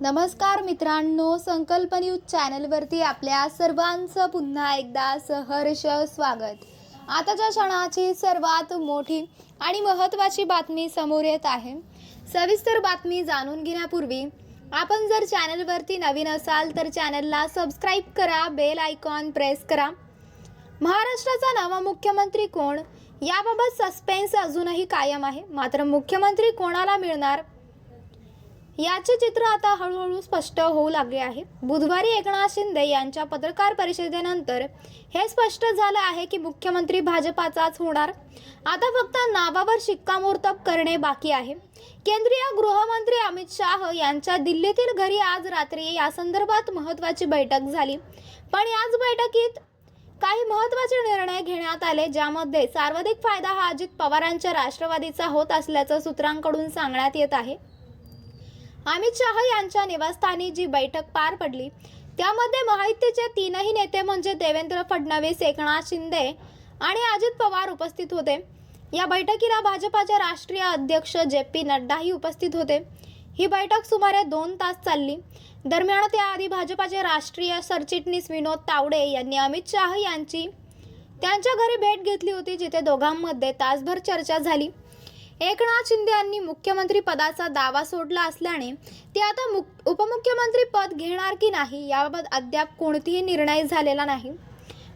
नमस्कार मित्रांनो संकल्प न्यूज चॅनलवरती आपल्या सर्वांचं पुन्हा एकदा सहर्ष स्वागत. आताच्या क्षणाची सर्वात मोठी आणि महत्त्वाची बातमी समोर येत आहे. सविस्तर बातमी जाणून घेण्यापूर्वी आपण जर चॅनलवरती नवीन असाल तर चॅनलला सबस्क्राईब करा बेल आयकॉन प्रेस करा. महाराष्ट्राचा नवा मुख्यमंत्री कोण? याबाबत सस्पेन्स अजूनही कायम आहे. मात्र मुख्यमंत्री कोणाला मिळणार? याचे चित्र आता हळूहळू स्पष्ट होऊ लागले आहे. बुधवारी एकनाथ शिंदे यांच्या पत्रकार परिषदेनंतर हे स्पष्ट झालं आहे की मुख्यमंत्री भाजपाचाच होणार. आता फक्त नावावर शिक्कामोर्तब करणे बाकी आहे. केंद्रीय गृहमंत्री अमित शाह यांच्या दिल्लीतील घरी आज रात्री या संदर्भात महत्त्वाची बैठक झाली. पण याच बैठकीत काही महत्त्वाचे निर्णय घेण्यात आले ज्यामध्ये सर्वाधिक फायदा हा अजित पवारांच्या राष्ट्रवादीचा होत असल्याचं सूत्रांकडून सांगण्यात येत आहे. अमित शाह यांच्या निवासस्थानी जी बैठक पार पडली त्यामध्ये महायुतीचे तीनही नेते म्हणजे देवेंद्र फडणवीस एकनाथ शिंदे आणि अजित पवार उपस्थित होते. या बैठकीला भाजपाचे राष्ट्रीय अध्यक्ष जे पी नड्डाही उपस्थित होते. ही बैठक सुमारे दोन तास चालली. दरम्यान त्याआधी भाजपाचे राष्ट्रीय सरचिटणीस विनोद तावडे यांनी अमित शाह यांची त्यांच्या घरी भेट घेतली होती जिथे दोघांमध्ये तासभर चर्चा झाली. एकनाथ शिंदे यांनी मुख्यमंत्री पदाचा दावा सोडला असल्याने ते आता मुख उपमुख्यमंत्री पद घेणार की नाही याबाबत अद्याप कोणतीही निर्णय झालेला नाही.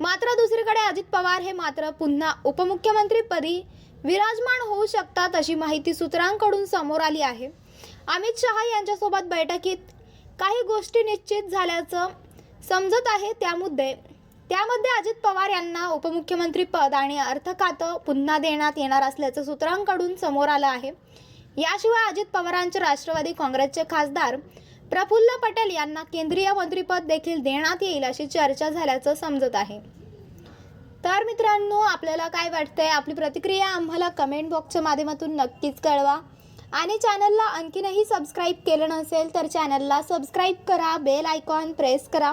मात्र दुसरीकडे अजित पवार हे मात्र पुन्हा उपमुख्यमंत्रीपदी विराजमान होऊ शकतात अशी माहिती सूत्रांकडून समोर आली आहे. अमित शहा यांच्यासोबत बैठकीत काही गोष्टी निश्चित झाल्याचं समजत आहे त्यामुळे त्यामध्ये अजित पवार यांना उपमुख्यमंत्री पद आणि अर्थखातं पुन्हा देण्यात येणार असल्याचं सूत्रांकडून समोर आलं आहे. याशिवाय अजित पवारांचे राष्ट्रवादी काँग्रेसचे खासदार प्रफुल्ल पटेल यांना केंद्रीय मंत्रीपद देखील देण्यात येईल अशी चर्चा झाल्याचं समजत आहे. तर मित्रांनो आपल्याला काय वाटतंय? आपली प्रतिक्रिया आम्हाला कमेंट बॉक्सच्या माध्यमातून नक्कीच कळवा. आणि चॅनलला आणखीनही सबस्क्राईब केलं नसेल तर चॅनलला सबस्क्राईब करा बेल आयकॉन प्रेस करा.